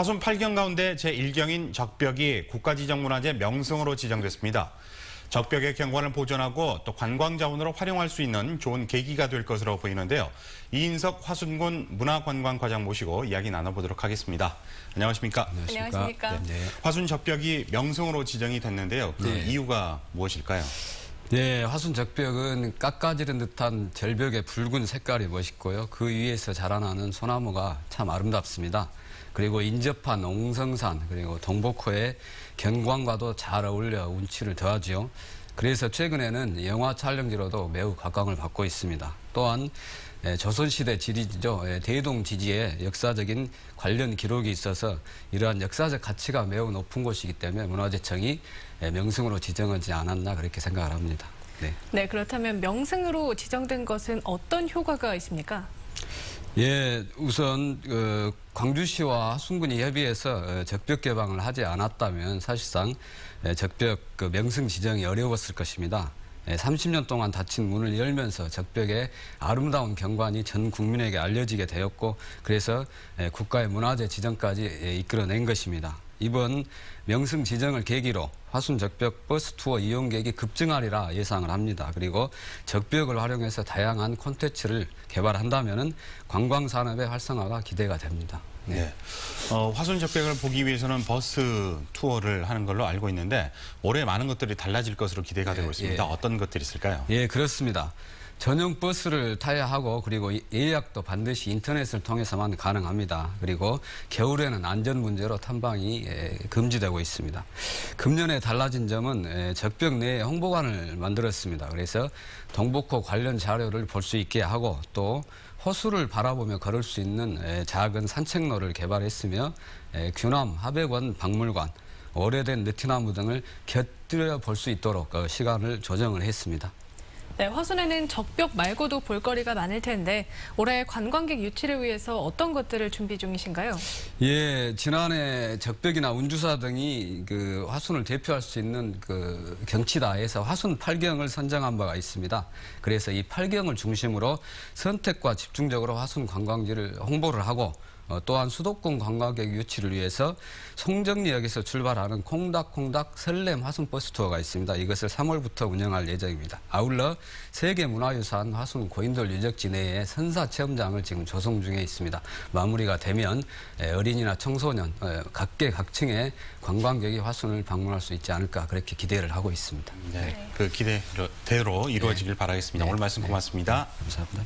화순 8경 가운데 제1경인 적벽이 국가지정문화재 명성으로 지정됐습니다. 적벽의 경관을 보존하고 또 관광 자원으로 활용할 수 있는 좋은 계기가 될 것으로 보이는데요. 이인석 화순군 문화관광과장 모시고 이야기 나눠보도록 하겠습니다. 안녕하십니까? 안녕하십니까. 네. 화순 적벽이 명성으로 지정이 됐는데요. 그 네. 이유가 무엇일까요? 네, 화순 적벽은 깎아지른 듯한 절벽의 붉은 색깔이 멋있고요. 그 위에서 자라나는 소나무가 참 아름답습니다. 그리고 인접한 옹성산 그리고 동복호의 경관과도 잘 어울려 운치를 더하지요. 그래서 최근에는 영화 촬영지로도 매우 각광을 받고 있습니다. 또한 예, 조선시대 지리죠. 예, 대동 지지에 역사적인 관련 기록이 있어서 이러한 역사적 가치가 매우 높은 곳이기 때문에 문화재청이 예, 명승으로 지정하지 않았나 그렇게 생각을 합니다. 네. 네, 그렇다면 명승으로 지정된 것은 어떤 효과가 있습니까? 예, 우선 그 광주시와 순군이 협의해서 어, 적벽 개방을 하지 않았다면 사실상 예, 적벽 그 명승 지정이 어려웠을 것입니다. 예, 30년 동안 닫힌 문을 열면서 적벽의 아름다운 경관이 전 국민에게 알려지게 되었고 그래서 예, 국가의 문화재 지정까지 예, 이끌어낸 것입니다. 이번 명승 지정을 계기로 화순 적벽 버스 투어 이용객이 급증하리라 예상을 합니다. 그리고 적벽을 활용해서 다양한 콘텐츠를 개발한다면은 관광 산업의 활성화가 기대가 됩니다. 네. 어, 화순 적벽을 보기 위해서는 버스 투어를 하는 걸로 알고 있는데 올해 많은 것들이 달라질 것으로 기대가 되고 예, 있습니다. 예. 어떤 것들이 있을까요? 예, 그렇습니다. 전용 버스를 타야 하고 그리고 예약도 반드시 인터넷을 통해서만 가능합니다. 그리고 겨울에는 안전 문제로 탐방이 예, 금지되고 있습니다. 금년에 달라진 점은 예, 적벽 내에 홍보관을 만들었습니다. 그래서 동복호 관련 자료를 볼 수 있게 하고 또 호수를 바라보며 걸을 수 있는 예, 작은 산책로를 개발했으며 예, 규남 하백원 박물관 오래된 느티나무 등을 곁들여 볼 수 있도록 어, 시간을 조정을 했습니다. 네, 화순에는 적벽 말고도 볼거리가 많을 텐데 올해 관광객 유치를 위해서 어떤 것들을 준비 중이신가요? 예, 지난해 적벽이나 운주사 등이 그 화순을 대표할 수 있는 그 경치다에서 화순 8경을 선정한 바가 있습니다. 그래서 이 8경을 중심으로 선택과 집중적으로 화순 관광지를 홍보를 하고 어, 또한 수도권 관광객 유치를 위해서 송정리역에서 출발하는 콩닥콩닥 설렘 화순 버스 투어가 있습니다. 이것을 3월부터 운영할 예정입니다. 아울러 세계 문화유산 화순 고인돌 유적지 내에 선사 체험장을 지금 조성 중에 있습니다. 마무리가 되면 에, 어린이나 청소년 에, 각계 각층의 관광객이 화순을 방문할 수 있지 않을까 그렇게 기대를 하고 있습니다. 네. 그 기대대로 이루어지길 바라겠습니다. 네. 오늘 말씀 고맙습니다. 감사합니다.